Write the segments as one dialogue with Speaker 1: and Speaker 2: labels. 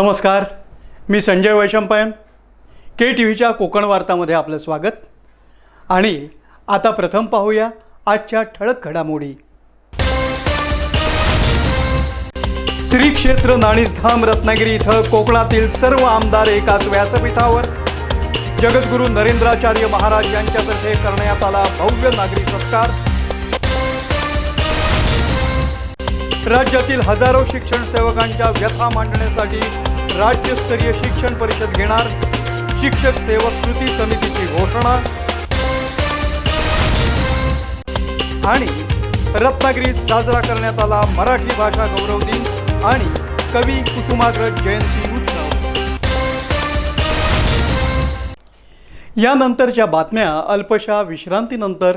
Speaker 1: नमस्कार मी Sanjay Vaishampayan K T व्हीच्या कोकण वार्तामध्ये आपलं स्वागत. आणि आता प्रथम पाहूया आजच्या ठळक घडामोडी. श्री क्षेत्र नाणीसधाम रत्नागिरी इथं कोकणातील सर्व आमदार एकाच व्यासपीठावर. जगद्गुरू नरेंद्राचार्य महाराज यांच्यातर्फे करण्यात आला भव्य नागरी सत्कार राज्यातील हजारो शिक्षण सेवकांच्या व्यथा मांडण्यासाठी राज्यस्तरीय शिक्षण परिषद घेणार शिक्षक सेवक कृती समितीची घोषणा. आणि रत्नागिरीत साजरा करण्यात आला मराठी भाषा गौरव दिन आणि कवी कुसुमाग्रज जयंती उत्सव. यानंतरच्या बातम्या अल्पशा विश्रांतीनंतर.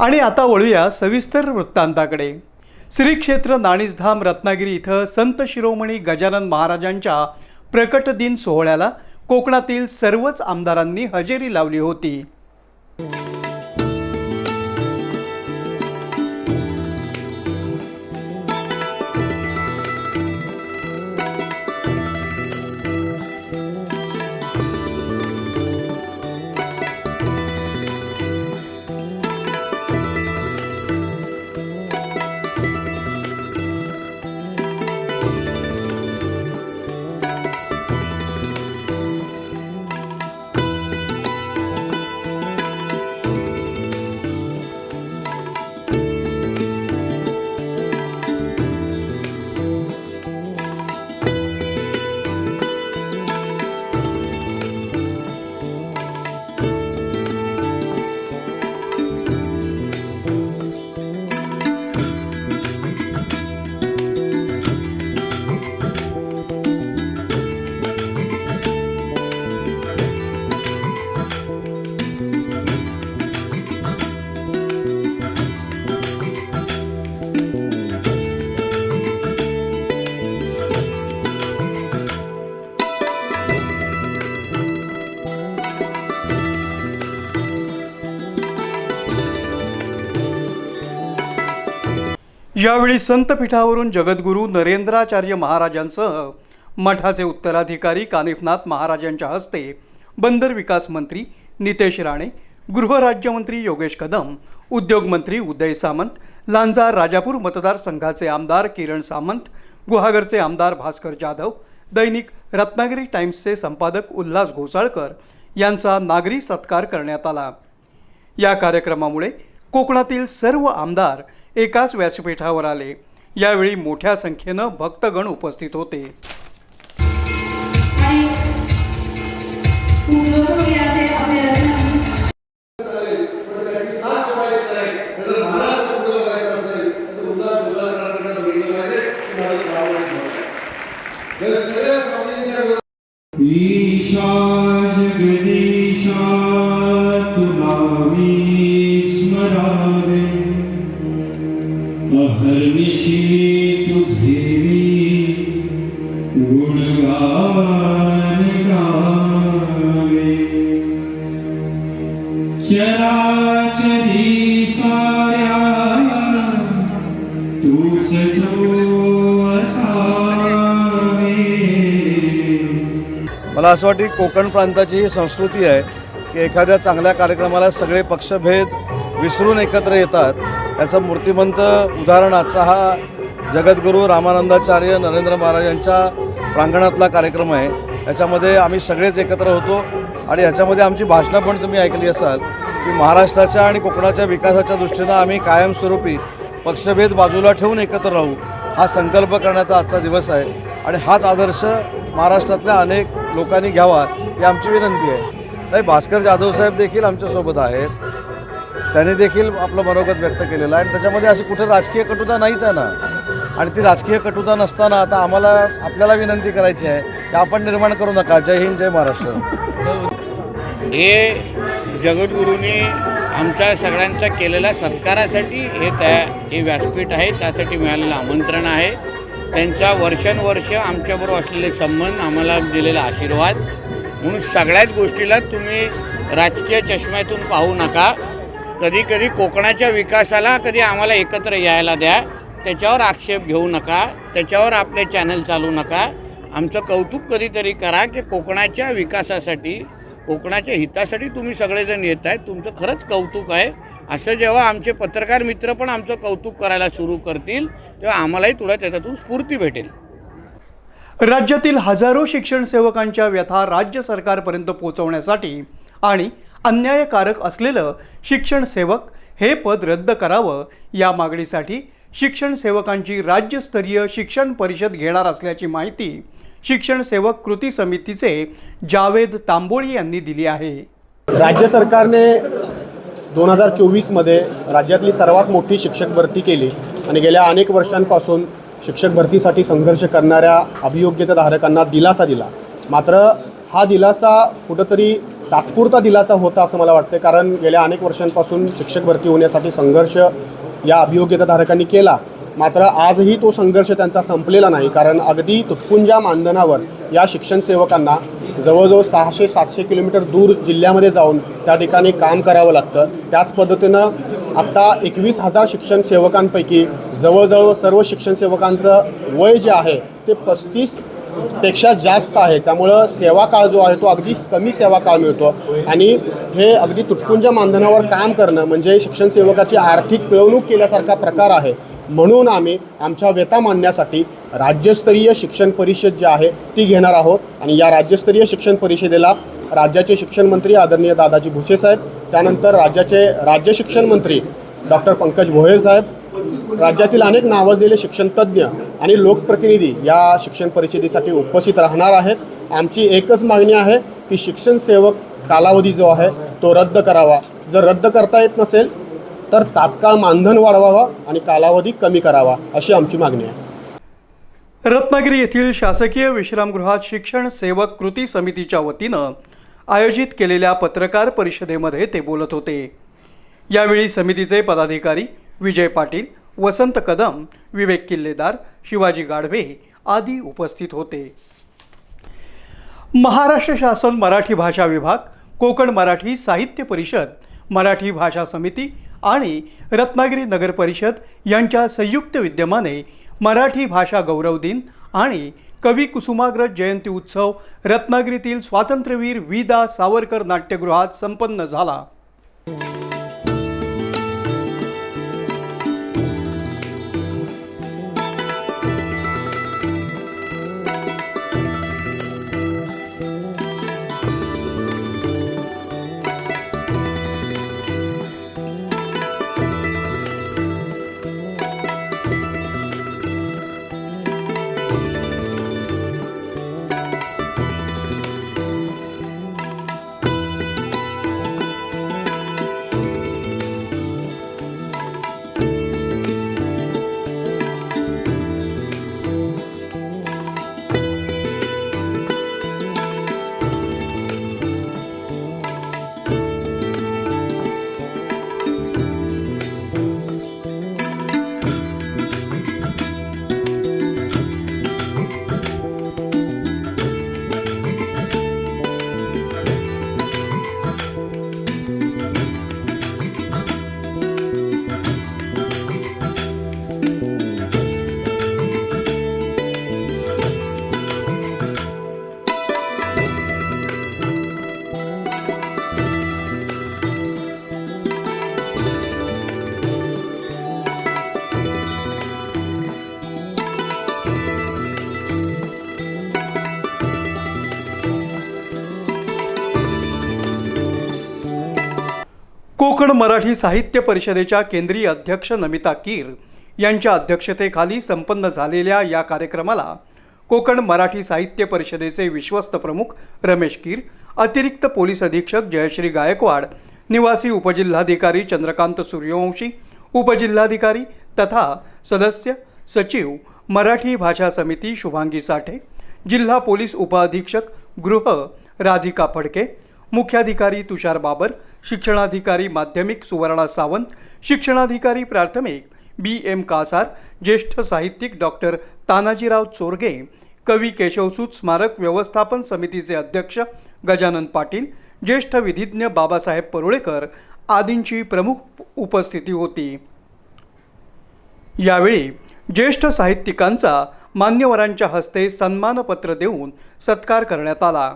Speaker 1: आणि आता वळूया सविस्तर वृत्तांताकडे. श्री क्षेत्र नाणीसधाम रत्नागिरी इथं संत शिरोमणी गजानन महाराजांच्या प्रकट दिन सोहळ्याला कोकणातील सर्वच आमदारांनी हजेरी लावली होती. यावेळी संतपीठावरून जगद्गुरू नरेंद्राचार्य महाराजांसह मठाचे उत्तराधिकारी कानिफनाथ महाराजांच्या हस्ते बंदर विकास मंत्री नितेश राणे गृहराज्यमंत्री योगेश कदम उद्योगमंत्री उदय सामंत लांजा राजापूर मतदारसंघाचे आमदार किरण सामंत गुहागरचे आमदार भास्कर जाधव दैनिक रत्नागिरी टाइम्सचे संपादक उल्हास घोसाळकर यांचा नागरी सत्कार करण्यात आला. या कार्यक्रमामुळे कोकणातील सर्व आमदार एकाच व्यासपीठावर आले. यावेळी मोठ्या संख्येनं भक्तगण उपस्थित होते.
Speaker 2: मला असं वाटतं की कोकण प्रांताची ही संस्कृती आहे की एखाद्या चांगल्या कार्यक्रमाला सगळे पक्षभेद विसरून एकत्र येतात. याचं मूर्तिमंत उदाहरण आजचा हा जगद्गुरू रामानंदाचार्य नरेंद्र महाराज यांच्या प्रांगणातला कार्यक्रम आहे. याच्यामध्ये आम्ही सगळेच एकत्र होतो आणि ह्याच्यामध्ये आमची भाषणं पण तुम्ही ऐकली असाल की महाराष्ट्राच्या आणि कोकणाच्या विकासाच्या दृष्टीनं आम्ही कायमस्वरूपी पक्षभेद बाजूला ठेवून एकत्र राहू हा संकल्प करण्याचा आजचा दिवस आहे. आणि हाच आदर्श महाराष्ट्रातल्या अनेक लोकांनी घ्यावा ही आमची विनंती आहे. नाही भास्कर जाधव साहेब देखील आमच्यासोबत आहेत. त्यांनी देखील आपलं मनोगत व्यक्त केलेलं आहे. आणि त्याच्यामध्ये अशी कुठं राजकीय कटुता नाहीच आहे ना. आणि ती राजकीय कटुता नसताना आता आम्हाला आपल्याला विनंती करायची आहे की आपण निर्माण करू नका. जय हिंद जय महाराष्ट्र.
Speaker 3: हे जगद्गुरूंनी आमच्या सगळ्यांचा केलेल्या सत्कारासाठी हे त्या हे व्यासपीठ आहे. त्यासाठी मिळालेलं आमंत्रण आहे. त्यांचा वर्षानुवर्ष आमच्याबरोबर असलेले संबंध आम्हाला दिलेला आशीर्वाद. म्हणून सगळ्याच गोष्टीला तुम्ही राजकीय चष्म्यातून पाहू नका. कधी कधी कोकणाच्या विकासाला कधी आम्हाला एकत्र यायला द्या. त्याच्यावर आक्षेप घेऊ नका. त्याच्यावर आपले चॅनल चालू नका. आमचं कौतुक कधीतरी करा की कोकणाच्या विकासासाठी कोकणाच्या हितासाठी तुम्ही सगळेजण येत आहे तुमचं खरंच कौतुक आहे. असं जेव्हा आमचे पत्रकार मित्र पण आमचं कौतुक करायला सुरू करतील तेव्हा आम्हालाही थोडं त्याच्यातून स्फूर्ती भेटेल.
Speaker 1: राज्यातील हजारो शिक्षण सेवकांच्या व्यथा राज्य सरकारपर्यंत पोहोचवण्यासाठी आणि अन्यायकारक असलेलं शिक्षण सेवक हे पद रद्द करावं या मागणीसाठी शिक्षण सेवकांची राज्यस्तरीय शिक्षण परिषद घेणार असल्याची माहिती शिक्षण सेवक कृती समितीचे जावेद तांबोळी यांनी दिली आहे.
Speaker 4: राज्य सरकारने दोन हजार चोवीसमध्ये राज्यातली सर्वात मोठी शिक्षक भरती केली आणि गेल्या अनेक वर्षांपासून शिक्षक भरतीसाठी संघर्ष करणाऱ्या अभियोग्यताधारकांना दिलासा दिला. मात्र हा दिलासा कुठंतरी तात्पुरता दिलासा होता असं मला वाटतं कारण गेल्या अनेक वर्षांपासून शिक्षक भरती होण्यासाठी संघर्ष या अभियोग्यताधारकांनी केला. मात्र आजही तो संघर्ष त्यांचा संपलेला नाही कारण अगदी तुटपुंजा मानधनावर या शिक्षण सेवकांना जवळजवळ सहाशे सातशे किलोमीटर दूर जिल्ह्यामध्ये जाऊन त्या ठिकाणी काम करावं लागतं. त्याच पद्धतीनं आत्ता एकवीस हजार शिक्षण सेवकांपैकी जवळजवळ सर्व शिक्षण सेवकांचं वय जे आहे ते पस्तीसपेक्षा जास्त आहे. त्यामुळं सेवा काळ जो आहे तो अगदी कमी सेवा काळ मिळतो. आणि हे अगदी तुटपुंजा मानधनावर काम करणं म्हणजे शिक्षण सेवकाची आर्थिक पिळवणूक केल्यासारखा प्रकार आहे. म्हणून आम्ही आमच्या व्यथा मांडण्यासाठी राज्यस्तरीय शिक्षण परिषद जी आहे ती घेणार आहोत. आणि या राज्यस्तरीय शिक्षण परिषदेला राज्याचे शिक्षण मंत्री आदरणीय दादाजी भुसे साहेब त्यानंतर राज्याचे राज्य शिक्षण मंत्री डॉक्टर पंकज भोयर साहेब राज्यातील अनेक नावाजलेले शिक्षणतज्ज्ञ आणि लोकप्रतिनिधी या शिक्षण परिषदेसाठी उपस्थित राहणार आहेत. आमची एकच मागणी आहे की शिक्षण सेवक कालावधी जो आहे तो रद्द करावा. जर रद्द करता येत नसेल तर तात्काळ मानधन वाढवावा आणि कालावधी कमी करावा अशी आमची मागणी आहे.
Speaker 1: रत्नागिरी येथील शासकीय विश्रामगृहात शिक्षण सेवक कृती समितीच्या वतीनं आयोजित केलेल्या पत्रकार परिषदेमध्ये ते बोलत होते. यावेळी समितीचे पदाधिकारी विजय पाटील वसंत कदम विवेक किल्लेदार शिवाजी गाढवे आदी उपस्थित होते. महाराष्ट्र शासन मराठी भाषा विभाग कोकण मराठी साहित्य परिषद मराठी भाषा समिती आणि रत्नागिरी नगर परिषद यांच्या संयुक्त विद्यमाने मराठी भाषा गौरव दिन आणि कवी कुसुमाग्रज जयंती उत्सव रत्नागिरीतील स्वातंत्र्यवीर विदा सावरकर नाट्यगृहात संपन्न झाला. कोकण मराठी साहित्य परिषदेच्या केंद्रीय अध्यक्ष नमिता कीर यांच्या अध्यक्षतेखाली संपन्न झालेल्या या कार्यक्रमाला कोकण मराठी साहित्य परिषदेचे विश्वस्त प्रमुख रमेश कीर अतिरिक्त पोलीस अधीक्षक जयश्री गायकवाड निवासी उपजिल्हाधिकारी चंद्रकांत सूर्यवंशी उपजिल्हाधिकारी तथा सदस्य सचिव मराठी भाषा समिती शुभांगी साठे जिल्हा पोलीस उपअधीक्षक गृह राधिका फडके मुख्याधिकारी तुषार बाबर शिक्षणाधिकारी माध्यमिक सुवर्णा सावंत शिक्षणाधिकारी प्राथमिक बी एम कासार ज्येष्ठ साहित्यिक डॉक्टर तानाजीराव चोरगे कवी केशवसूत स्मारक व्यवस्थापन समितीचे अध्यक्ष गजानन पाटील ज्येष्ठ विधिज्ञ बाबासाहेब परुळेकर आदींची प्रमुख उपस्थिती होती. यावेळी ज्येष्ठ साहित्यिकांचा मान्यवरांच्या हस्ते सन्मानपत्र देऊन सत्कार करण्यात आला.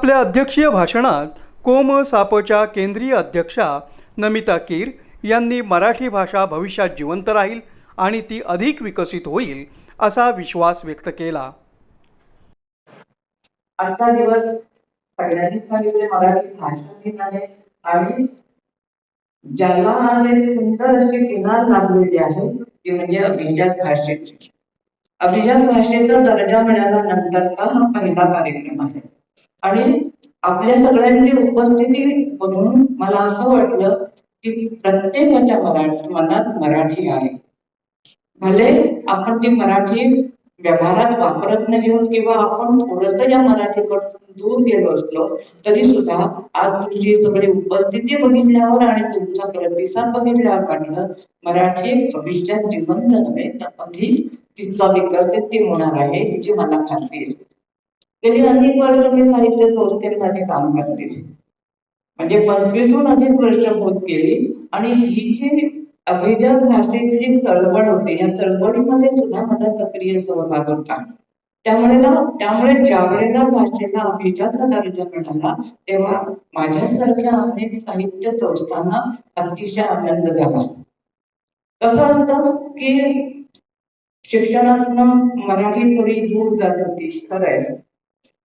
Speaker 1: आपल्या अध्यक्षीय भाषणात कोम सापच्या केंद्रीय अध्यक्षा नमिता कीर यांनी मराठी भाषा भविष्यात जिवंत राहील आणि ती अधिक विकसित होईल असा विश्वास व्यक्त केला.
Speaker 5: आजचा दिवस सगळ्यांनीच सांगितले मराठी भाषा दिन आहे. आणि ज्याला आज सुंदर अशी किनार लाभलेली आहे ती म्हणजे अभिजात भाषेची. अभिजात भाषेचा दर्जा मिळाल्यानंतरचा हा पहिला कार्यक्रम आहे. आणि आपल्या सगळ्यांची उपस्थिती बघून मला असं वाटलं की प्रत्येकाच्या मराठी मनात मराठी आहे. भले आपण ती मराठी व्यवहारात वापरत नाही आहोत किंवा आपण थोडस या मराठीकडून दूर गेलो असलो तरी सुद्धा आज तुमची सगळी उपस्थिती बघितल्यावर आणि तुमचा प्रतिसाद बघितल्यावर वाटलं मराठी भविष्यात जिवंत नव्हे तर अधिक तिचा विकसित ती होणार आहे याची मला खात्री आहे. त्यांनी अनेक वर्ष मी साहित्य संस्थेमध्ये काम करते. म्हणजे पंचवीसहून अनेक वर्ष होत गेली आणि ही जी अभिजात भाषेची जी चळवळ होती या चळवळीमध्ये सुद्धा माझा सक्रिय सहभाग होता. त्यामुळे ना त्यामुळे ज्यावेळेला भाषेला अभिजात दर्जा मिळाला तेव्हा माझ्यासारख्या अनेक साहित्य संस्थांना अतिशय आनंद झाला. कसं असतं की शिक्षणातनं मराठी थोडी दूर जात होती खरंय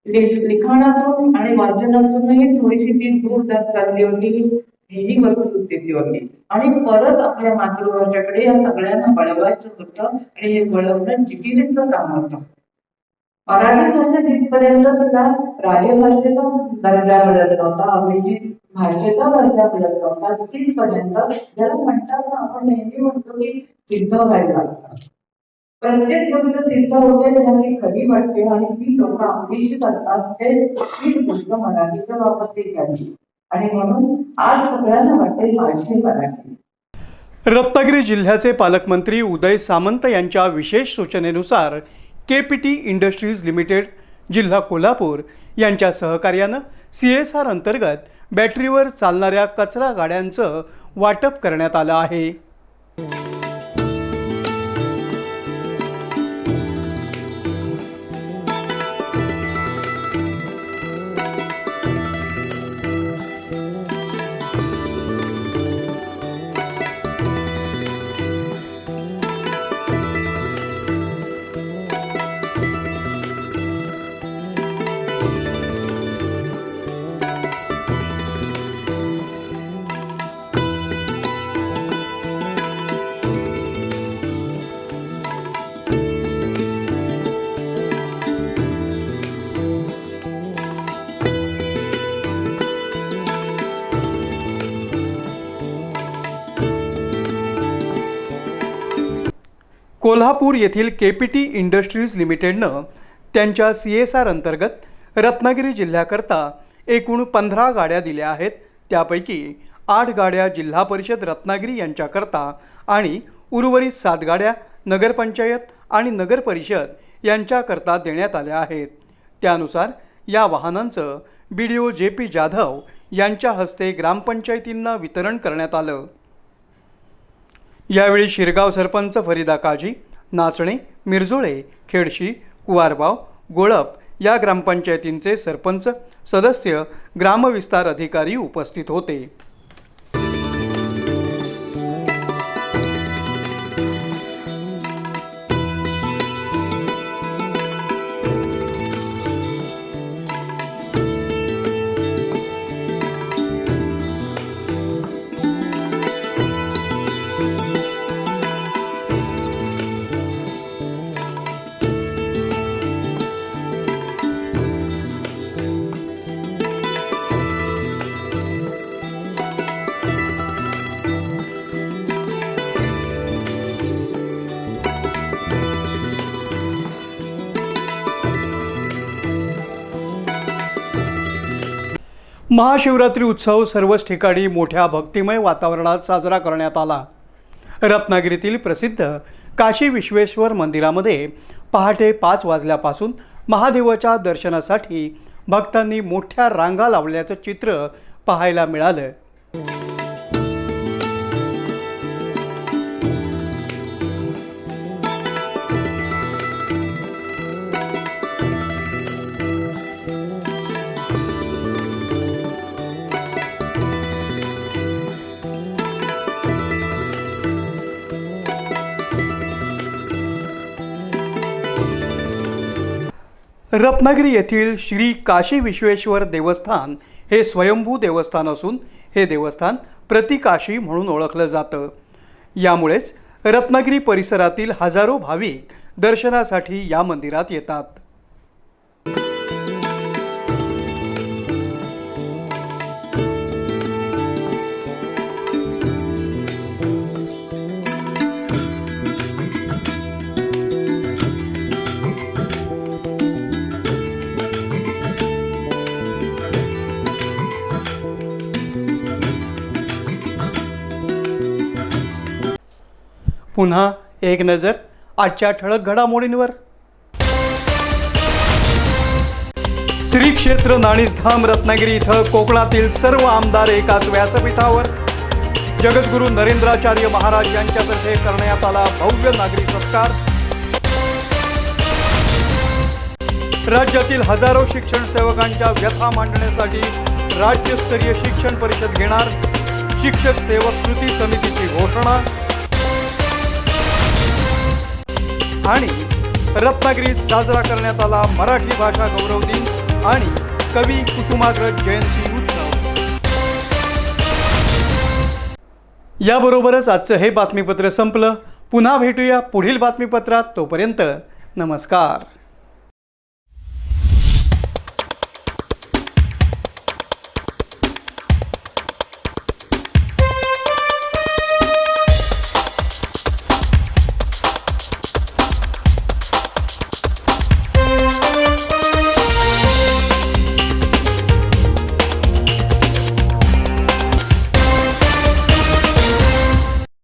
Speaker 5: लिखाणातून आणि वाचनातूनही थोडीशी ती दूर जात चालली होती. ही वस्तुस्थिती होती आणि परत आपल्या मातृभाषेकडे या सगळ्यांना वळवायचं होतं आणि हे वळवणं जिकिरीचं काम होतं. मराठी भाषा जिथपर्यंत तुला राजभाषेचा दर्जा मिळत नव्हता अभिजित भाषेचा दर्जा मिळत नव्हता तिथपर्यंत ज्याला म्हणतात ना आपण नेहमी म्हणतो की सिद्ध व्हायला लागतात प्रत्येक गोष्ट सिद्ध होते तेव्हा ती खरी वाटते आणि ती लोक आपलीशी करतात ते तीच गोष्ट मराठीच्या बाबत ते झाली आणि म्हणून आज सगळ्यांना वाटते माझी मराठी.
Speaker 1: रत्नागिरी जिल्ह्याचे पालकमंत्री उदय सामंत यांच्या विशेष सूचनेनुसार K P T industries limited जिल्हा कोल्हापूर यांच्या सहकार्यानं सी एस आर अंतर्गत बॅटरीवर चालणाऱ्या कचरा गाड्यांचं वाटप करण्यात आलं आहे. कोल्हापूर येथील के पी टी इंडस्ट्रीज लिमिटेडनं त्यांच्या सी एस आर अंतर्गत रत्नागिरी जिल्ह्याकरता एकूण पंधरा गाड्या दिल्या आहेत. त्यापैकी आठ गाड्या जिल्हा परिषद रत्नागिरी यांच्याकरता आणि उर्वरित सात गाड्या नगरपंचायत आणि नगरपरिषद यांच्याकरता देण्यात आल्या आहेत. त्यानुसार या वाहनांचं बी D O J P Jadhav यांच्या हस्ते ग्रामपंचायतींना वितरण करण्यात आलं. यावेळी शिरगाव सरपंच फरीदा काजी नाचणे मिरजोळे खेडशी कुवारबाव गोळप या ग्रामपंचायतींचे सरपंच सदस्य ग्रामविस्तार अधिकारी उपस्थित होते. महाशिवरात्री उत्सव सर्वच ठिकाणी मोठ्या भक्तिमय वातावरणात साजरा करण्यात आला. रत्नागिरीतील प्रसिद्ध काशी विश्वेश्वर मंदिरामध्ये पहाटे पाच वाजल्यापासून महादेवाच्या दर्शनासाठी भक्तांनी मोठ्या रांगा लावल्याचं चित्र पाहायला मिळालं. रत्नागिरी येथील श्री काशी विश्वेश्वर देवस्थान हे स्वयंभू देवस्थान असून हे देवस्थान प्रतिकाशी म्हणून ओळखलं जातं. यामुळेच रत्नागिरी परिसरातील हजारो भाविक दर्शनासाठी या मंदिरात येतात. पुन्हा एक नजर आजच्या ठळक घडामोडींवर. श्री क्षेत्र नाणीसधाम रत्नागिरी इथं कोकणातील सर्व आमदार एकाच व्यासपीठावर. जगद्गुरू नरेंद्राचार्य महाराज यांच्यातर्फे करण्यात आला भव्य नागरी सत्कार. राज्यातील हजारो शिक्षण सेवकांच्या व्यथा मांडण्यासाठी राज्यस्तरीय शिक्षण परिषद घेणार. शिक्षक सेवक कृती समितीची घोषणा. आणि रत्नागिरीत साजरा करण्यात आला मराठी भाषा गौरव दिन आणि कवी कुसुमाग्रज जयंती उत्सव. याबरोबरच आजचं हे बातमीपत्र संपलं. पुन्हा भेटूया पुढील बातमीपत्रात. तोपर्यंत नमस्कार.